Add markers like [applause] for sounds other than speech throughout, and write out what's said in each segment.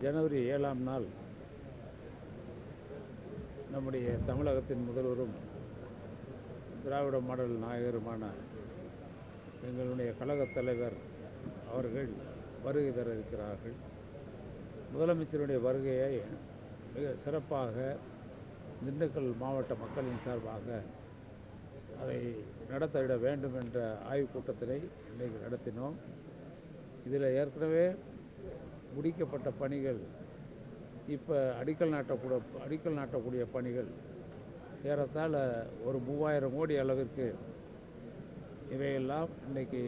ஜனவரி ஏழாம் நாள் நம்முடைய தமிழகத்தின் முதல்வரும் திராவிட மாடல் நாயகருமான எங்களுடைய கழகத் தலைவர் அவர்கள் வருகை தர இருக்கிறார்கள் முதலமைச்சருடைய வருகையை மிக சிறப்பாக திண்டுக்கல் மாவட்ட மக்களின் சார்பாக அதை நடத்திட வேண்டும் என்ற ஆய்வுக் கூட்டத்தினை இன்றைக்கு நடத்தினோம். இதில் ஏற்கனவே முடிக்கப்பட்ட பணிகள் இப்போ அடிக்கல் நாட்டக்கூட அடிக்கல் நாட்டக்கூடிய பணிகள் ஏறத்தாழ ஒரு மூவாயிரம் கோடி அளவிற்கு இவையெல்லாம் இன்றைக்கி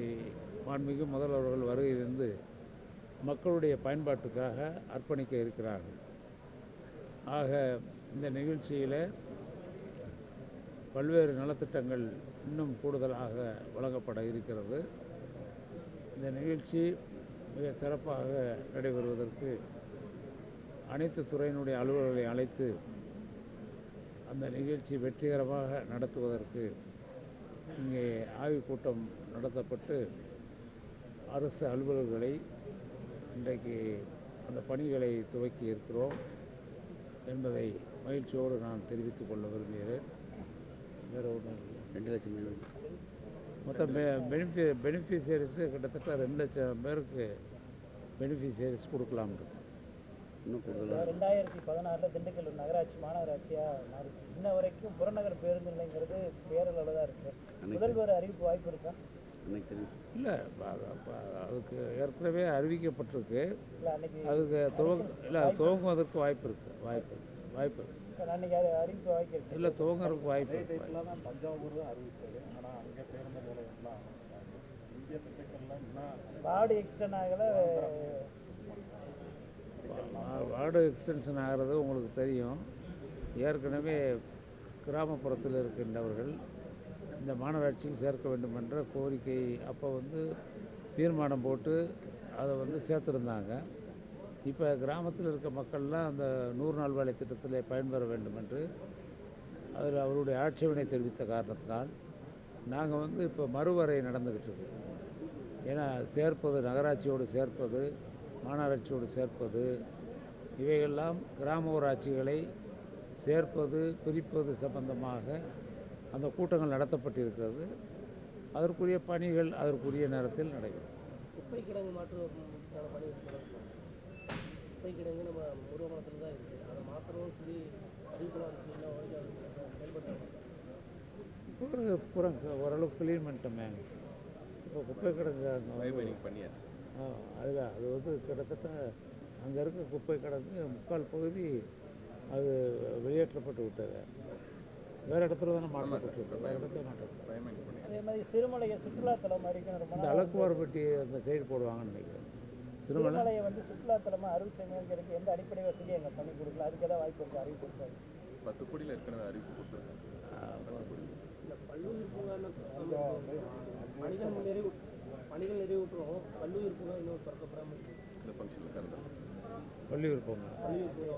மாண்புமிகு முதல்வர்கள் வருகையிலிருந்து மக்களுடைய பயன்பாட்டுக்காக அர்ப்பணிக்க இருக்கிறார்கள். ஆக இந்த நிகழ்ச்சியில் பல்வேறு நலத்திட்டங்கள் இன்னும் கூடுதலாக வழங்கப்பட இருக்கிறது. இந்த நிகழ்ச்சி மிக சிறப்பாக நடைபெறுவதற்கு அனைத்து துறையினுடைய அலுவலர்களை அழைத்து அந்த நிகழ்ச்சி வெற்றிகரமாக நடத்துவதற்கு இங்கே ஆய்வுக் கூட்டம் நடத்தப்பட்டு அரசு அலுவலர்களை இன்றைக்கு அந்த பணிகளை துவக்கி இருக்கிறோம் என்பதை மகிழ்ச்சியோடு நான் தெரிவித்துக் கொள்ள விரும்புகிறேன். வேறு ஒன்றும் ரெண்டு லட்சம். மேலே மொத்தம் பெனிஃபி பெனிஃபிஷியரிஸு கிட்டத்தட்ட ரெண்டு லட்சம் பேருக்கு பெனிஃபிஷியரிஸ் கொடுக்கலாம்னு இன்னும் கூடுதலாக ரெண்டாயிரத்தி பதினாறில் திண்டுக்கல் நகராட்சி மாநகராட்சியாக மாறிச்சு. இன்ன வரைக்கும் புறநகர் பேருந்து நிலையங்கிறது பேரளவில் தான் இருக்குது முதல்வர் அறிவிப்பு வாய்ப்பு இருக்கா? இல்லை அதுக்கு ஏற்கனவே அறிவிக்கப்பட்டிருக்கு. இல்லை அன்னைக்கு அதுக்கு துவங்க இல்லை துவங்குவதற்கு வாய்ப்பு இருக்குது வாய்ப்பு இருக்கு. வாய்ப்பு இருக்கு. அன்னைக்கு அது அறிவிப்பு வாய்ப்பு இருக்கு. இல்லை துவங்குறதுக்கு வாய்ப்பு இருக்கு. தான் தஞ்சாவூர் தான் அறிவிச்சது ஆனால் அங்கே பேருந்து நிலையம்லாம் அமைச்சிட்டாங்க இங்கே திண்டுக்கல்ல இன்னும் வார்டு எக்ஸ்டன் ஆகலை. வார்டு எக்ஸ்டென்ஷன் ஆகிறது உங்களுக்கு தெரியும். ஏற்கனவே கிராமப்புறத்தில் இருக்கின்றவர்கள் இந்த மாநகராட்சியில் சேர்க்க வேண்டும் என்ற கோரிக்கை அப்போ வந்து தீர்மானம் போட்டு அதை வந்து சேர்த்துருந்தாங்க. இப்போ கிராமத்தில் இருக்க மக்கள்லாம் அந்த நூறு நாள் வேலை திட்டத்தில் பயன்பெற வேண்டும் என்று அதில் அவருடைய ஆட்சேபனை தெரிவித்த காரணத்தினால் நாங்கள் வந்து இப்போ மறுவரை நடந்துக்கிட்டு இருக்கோம். ஏன்னா சேர்ப்பது நகராட்சியோடு சேர்ப்பது மாநகராட்சியோடு சேர்ப்பது இவையெல்லாம் கிராம ஊராட்சிகளை சேர்ப்பது பிரிப்பது சம்பந்தமாக அந்த கூட்டங்கள் நடத்தப்பட்டிருக்கிறது. அதற்குரிய பணிகள் அதற்குரிய நேரத்தில் நடைபெறும். குப்பை கிடங்கு மாற்றுவதற்கான பணி குப்பை கிடங்கு நம்ம உருவமனத்தில் தான் இருக்குது அதை மாற்றணும்னு சொல்லி அறிவிக்கலாம் ஓரளவுக்கு க்ளீன் பண்ணிட்டோமே. இப்போ குப்பை கிடங்கு பண்ணியாச்சு. ஆ அதுதான். அது வந்து கிட்டத்தட்ட அங்கே இருக்க குப்பை கிடங்கு முக்கால் பகுதி அது வெளியேற்றப்பட்டு விட்டது. வேறு இடத்துல தானே மாற்றப்பட்டு அதே மாதிரி சிறுமலையை சுற்றுலாத்தலம் இந்த அலக்குவார்பட்டி அந்த சைடு போடுவாங்கன்னு நினைக்கிறேன். சிறுமலையை வந்து சுற்றுலாத்தலமாக அறிவிச்சவங்களுக்கு எந்த அடிப்படை வசதியும் எங்கள் பண்ணி கொடுக்கல. அதுக்கு ஏதாவது வாய்ப்பு இருக்குது அறிவிப்பு இருக்காது பத்து கோடியில் ஏற்கனவே அறிவிப்பு கொடுத்துருக்காங்க. பணிகள் நிறைவு பணிகள் நிறைவுற்றோம் பல்லுயிர் பூங்கா இன்னும் திறக்கப்படாமல் இருக்கு. இந்த ஃபங்க்ஷனில் கலந்து வள்ளியூர் பூங்கா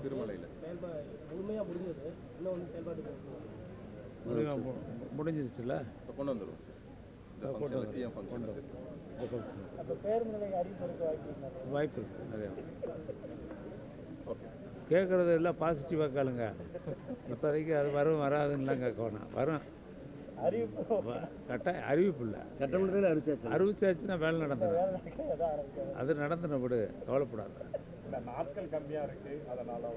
திருமலையில். செயல்பா முழுமையாக முடிஞ்சது. இன்னும் வந்து செயல்பாட்டு முடிவு- மு- முடிஞ்சிருச்சுல? இப்போ கொண்டு வந்துடுவோம் சார். சிஎம் இந்த. அப்போ பேருந்து அறிவிப்பு வாய்ப்பு இருக்காது வாய்ப்பு இருக்குது நிறையா ஓகே. கேட்குறது எல்லாம் பாசிட்டிவாக கேளுங்க. இப்போதைக்கு அது வரும் வராதுன்னெலாம் கேட்க வேணாம் வரும். கட்டாயம் அறிவிப்பு இல்லை. சட்டமன்றத்தில் அறிவிச்சாச்சு. அறிவிச்சாச்சுன்னா வேலை நடந்துடும் அது நடந்துன விடு கவலைப்படாத. நாட்கள் கம்மியாக இருக்குது அதனால்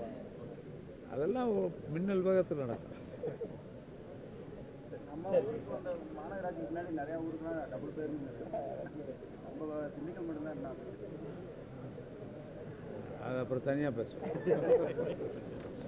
அதெல்லாம் மின்னல் வேகத்தில் நடக்கும். மாநகராட்சி முன்னாடி நிறைய ஊருக்குலாம் டபுள் பேருந்து நம்ம திண்டுக்கல் மட்டும்தான் என்ன? அது அப்புறம் தனியாக பேசுவோம். [laughs]